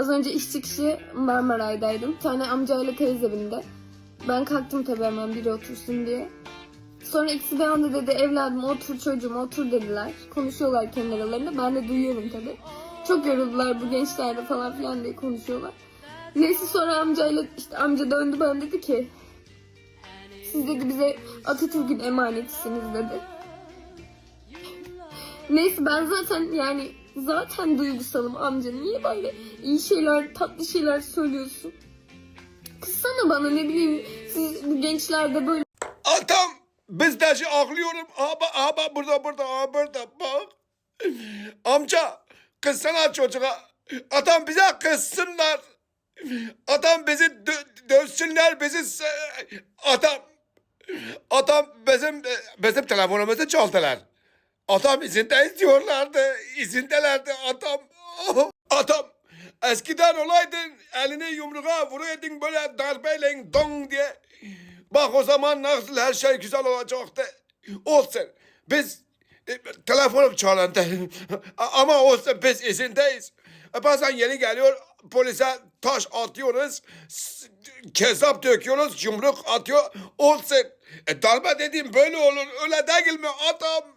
Az önce iş çıkışı Marmaray'daydım. Bir tane amcayla teyze bindi. Ben kalktım tabii hemen biri otursun diye. Sonra ikisi bir anda dedi evladım otur çocuğum otur dediler. Konuşuyorlar kendi aralarında. Ben de duyuyorum tabii. Çok yoruldular bu gençlerle falan filan diye konuşuyorlar. Neyse sonra amcayla işte amca döndü bana dedi ki siz dedi bize Atatürk'ün emanetisiniz dedi. Neyse ben zaten yani zaten duygusalım amca. Niye böyle iyi şeyler, tatlı şeyler söylüyorsun? Kızsana bana ne bileyim siz bu gençlerde böyle Atam biz de şey ağlıyorum. Ama ama burada burada ama burada bak. Amca kızsana çocuğa. Adam bize kızsınlar. Adam bizi dö- dövsünler bizi adam adam bizim bizim telefonumuzu çaldılar. Adam izindeyiz diyorlardı. İzindelerdi adam. Adam eskiden olaydın elini yumruğa vuruyordun böyle darbeyle dong diye. Bak o zaman nasıl her şey güzel olacaktı. Olsun. Biz e, telefonum çalındı. Ama olsun biz izindeyiz. E, Bazen yeni geliyor polise taş atıyoruz. Kezap döküyoruz. Yumruk atıyor. Olsun. E, darbe dediğim böyle olur. Öyle değil mi adam?